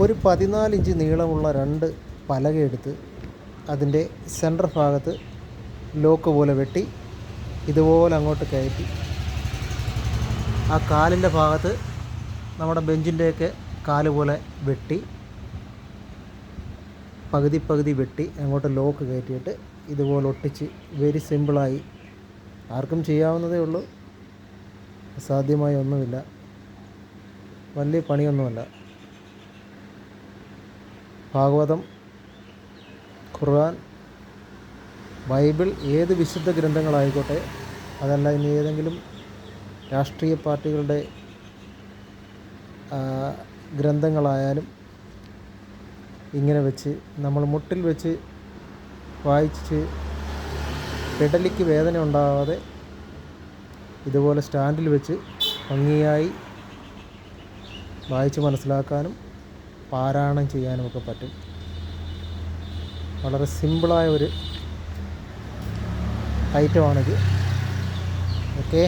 ഒരു പതിനാല് ഇഞ്ച് നീളമുള്ള രണ്ട് പലകയെടുത്ത് അതിന്റെ സെന്റർ ഭാഗത്ത് ലോക്ക് പോലെ വെട്ടി ഇതുപോലെ അങ്ങോട്ട് കയറ്റി. ആ കാലിന്റെ ഭാഗത്ത് നമ്മുടെ ബെഞ്ചിന്റെയൊക്കെ കാൽ പോലെ വെട്ടി പകുതി പകുതി വെട്ടി അങ്ങോട്ട് ലോക്ക് കയറ്റിയിട്ട് ഇതുപോലെ ഒട്ടിച്ച് വെരി സിമ്പിളായി ആർക്കും ചെയ്യാവുന്നതേ ഉള്ളൂ. അസാധ്യമായി ഒന്നുമില്ല. വലിയ പണിയൊന്നുമല്ല. ഭാഗവതം ഖുർആൻ ബൈബിൾ ഏത് വിശുദ്ധ ഗ്രന്ഥങ്ങളായിക്കോട്ടെ അതല്ല ഇനി ഏതെങ്കിലും രാഷ്ട്രീയ പാർട്ടികളുടെ ഗ്രന്ഥങ്ങളായാലും ഇങ്ങനെ വെച്ച് നമ്മൾ മുട്ടിൽ വെച്ച് വായിച്ച് പെടലിക്ക് വേദന ഉണ്ടാവാതെ ഇതുപോലെ സ്റ്റാൻഡിൽ വെച്ച് ഭംഗിയായി വായിച്ച് മനസ്സിലാക്കാനും പാരായണം ചെയ്യാനുമൊക്കെ പറ്റും. വളരെ സിമ്പിളായ ഒരു ഐറ്റമാണിത്. ഓക്കേ.